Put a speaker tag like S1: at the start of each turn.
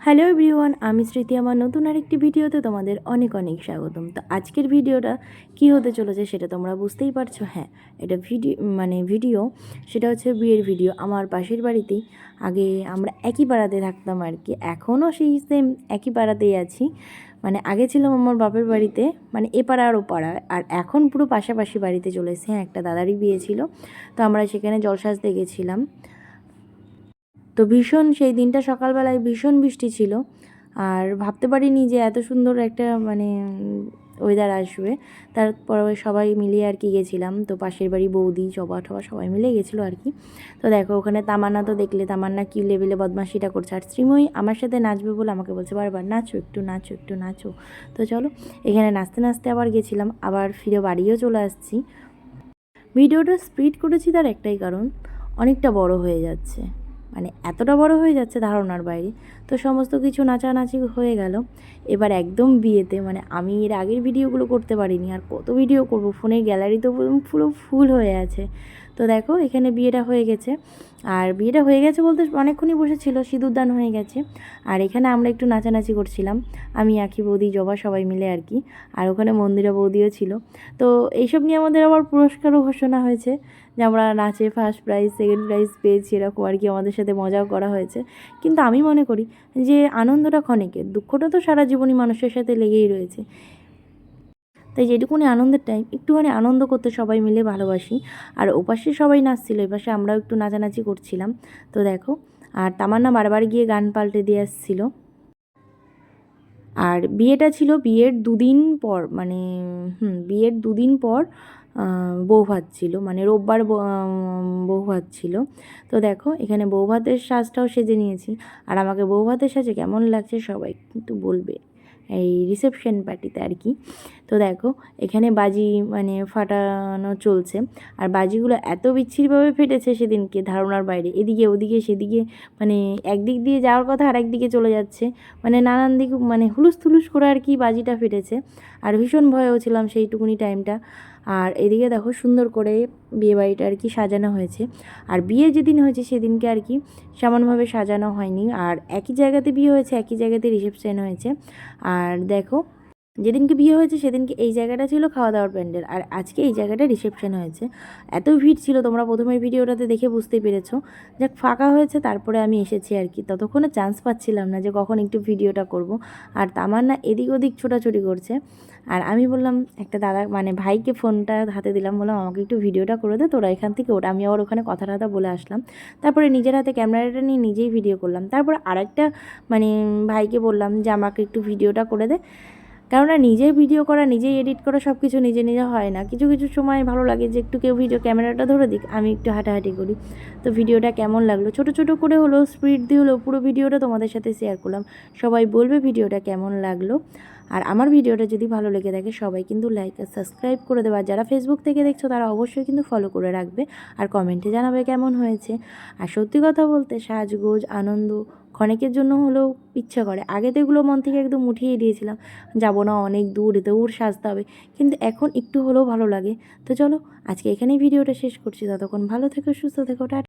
S1: Hello everyone, আমি স্মৃতি আমার নতুন আরেকটি ভিডিওতে তোমাদের অনেক অনেক স্বাগতম। তো আজকের ভিডিওটা কি হতে চলেছে সেটা তোমরা বুঝতেই পারছ হ্যাঁ। এটা ভিডিও মানে ভিডিও, সেটা হচ্ছে বিয়ের ভিডিও। আমার পাশের বাড়িতেই আগে আমরা একই পাড়াতে থাকতাম আর কি, এখনও সেই সেম একই পাড়াতেই আছি। মানে আগে ছিলাম আমার বাপের বাড়িতে মানে এ পাড়া আর ও পাড়া। আর এখন পুরো পাশাপাশি বাড়িতে চলে এসেছি হ্যাঁ একটা দাদারই বিয়ে ছিল। তো আমরা সেখানে জলসাজতে গেছিলাম। তো ভীষণ সেই দিনটা সকালবেলায় ভীষণ বৃষ্টি ছিল। আর ভাবতে পারিনি যে এত সুন্দর একটা মানে ওয়েদার আসবে। তারপর সবাই মিলিয়ে আর কি গেছিলাম। তো পাশের বাড়ি বৌদি, জবা টবা সবাই মিলে গেছিল আর কি। তো দেখো, ওখানে তামান্না তো দেখলে, তামান্না কী লেভেলে বদমাশিটা করছে। আর শ্রীময়ী আমার সাথে নাচবে বলে আমাকে বলছে, বারবার নাচো, একটু নাচো একটু নাচো। তো চলো, এখানে নাচতে নাচতে আবার গেছিলাম। আবার ফিরে বাড়িও চলে আসছি। ভিডিওটা স্পিড করেছি তার একটাই কারণ, অনেকটা বড় হয়ে যাচ্ছে। মানে এতটা বড় হয়ে যাচ্ছে ধারণার বাইরে। তো সমস্ত কিছু নাচানাচি হয়ে গেল। এবার একদম বিয়েতে মানে আমি এর আগের ভিডিওগুলো করতে পারিনি, আর কত ভিডিও করব? ফোনের গ্যালারি তো পুরো ফুল হয়ে আছে। তো দেখো, এখানে বিয়েটা হয়ে গেছে। আর বিয়েটা হয়ে গেছে বলতে অনেকক্ষণই বসেছিল, সিঁদুরদান হয়ে গেছে। আর এখানে আমরা একটু নাচানাচি করছিলাম, আমি আঁকি বৌদি, জবা সবাই মিলে আর কি। আর ওখানে মন্দিরা বৌদিও ছিল। তো এইসব নিয়ে আমাদের আবার পুরস্কারও ঘোষণা হয়েছে যে আমরা নাচে ফার্স্ট প্রাইজ সেকেন্ড প্রাইজ পেয়েছি, এরকম আর কি আমাদের সাথে মজাও করা হয়েছে। কিন্তু আমি মনে করি যে আনন্দটা ক্ষণিকের, দুঃখটা তো সারা জীবনই মানুষের সাথে লেগেই রয়েছে। তাই যেটুকুনি আনন্দের টাইম একটুখানি আনন্দ করতে সবাই মিলে ভালোবাসি। আর ওপাশে সবাই নাচছিল, এপাশে আমরাও একটু নাচানাচি করছিলাম। তো দেখো, আর তামান্না বারবার গিয়ে গান পাল্টে দিয়ে আসছিল। আর বিয়েটা ছিল বিয়ের দুদিন পর মানে হুম, বিয়ের দুদিন পর বউ ভাত ছিল। মানে রোববার বউ ভাত ছিল। তো দেখো, এখানে বউ ভাতের সাজটাও সেজে নিয়েছি। আর আমাকে বউ ভাতের সাজে কেমন লাগছে সবাই কিন্তু বলবে। এই রিসেপশন পার্টিতে আর কি তো দেখো, এখানে বাজি মানে ফাটানো চলছে। আর বাজিগুলো এত বিচ্ছিরভাবে ফেটেছে সেদিনকে ধারণার বাইরে। এদিকে, ওদিকে, সেদিকে মানে একদিক দিয়ে যাওয়ার কথা আর একদিকে চলে যাচ্ছে। মানে নানান দিক মানে হুলুস থুলুস করে আর কি বাজিটা ফেটেছে। আর ভীষণ ভয়েও ছিলাম সেইটুকুনি টাইমটা আর এদিকে দেখো সুন্দর করে বিয়ে বাড়িটা আর কি সাজানো হয়েছে। আর বিয়ে যেদিন হয়েছে সেদিনকে আর কি সেমনভাবে সাজানো হয়নি। আর একই জায়গাতে বিয়ে হয়েছে, একই জায়গাতে রিসেপশন হয়েছে। আর দেখো যেদিনকে বিয়ে হয়েছে সেদিনকে এই জায়গাটা ছিল খাওয়া দাওয়ার প্যান্ডেল। আর আজকে এই জায়গাটা রিসেপশন হয়েছে। এত ভিড় ছিল, তোমরা প্রথমের ভিডিওটাতে দেখে বুঝতেই পেরেছ। যাক, ফাঁকা হয়েছে, তারপরে আমি এসেছি আর কি। ততক্ষণে চান্স পাচ্ছিলাম না যে কখন একটু ভিডিওটা করব। আর তামান্না এদিক ওদিক ছোটাছুটি করছে। আর আমি বললাম, একটা দাদা মানে ভাইকে ফোনটা হাতে দিলাম। বললাম, আমাকে একটু ভিডিওটা করে দে, তোরা এখান থেকে ওটা আমি আবার ওখানে কথা টথা বলে আসলাম। তারপরে নিজের হাতে ক্যামেরাটা নিয়ে নিজেই ভিডিও করলাম। তারপর আরেকটা মানে ভাইকে বললাম যে, আমাকে একটু ভিডিওটা করে দে। কেননা নিজে ভিডিও করা, নিজেই এডিট করা সব কিছু নিজে নিজে হয় না। কিছু কিছু সময় ভালো লাগে যে একটু কেউ ভিডিও ক্যামেরাটা ধরে দিক, আমি একটু হাঁটাহাঁটি করি। তো ভিডিওটা কেমন লাগল? ছোট ছোট করে হলো স্পিড দিয়ে হলো পুরো ভিডিওটা তোমাদের সাথে শেয়ার করলাম। সবাই বলবে ভিডিওটা কেমন লাগল। আর আমার ভিডিওটা যদি ভালো লেগে থাকে, সবাই কিন্তু লাইক আর সাবস্ক্রাইব করে দেবে। আর যারা ফেসবুক থেকে দেখছ, তারা অবশ্যই কিন্তু ফলো করে রাখবে। আর কমেন্টে জানাবে কেমন হয়েছে। আর সত্যি কথা বলতে, সাজগোজ, আনন্দ ক্ষণিকের জন্য হলেও ইচ্ছা করে। আগে তো এগুলো মন থেকে একদম উঠিয়ে দিয়েছিলাম, যাব না অনেক দূর দূর সাজতে হবে। কিন্তু এখন একটু হলেও ভালো লাগে। তো চলো, আজকে এখানেই ভিডিওটা শেষ করছি। ততক্ষণ ভালো থেকো, সুস্থ থেকো টাটা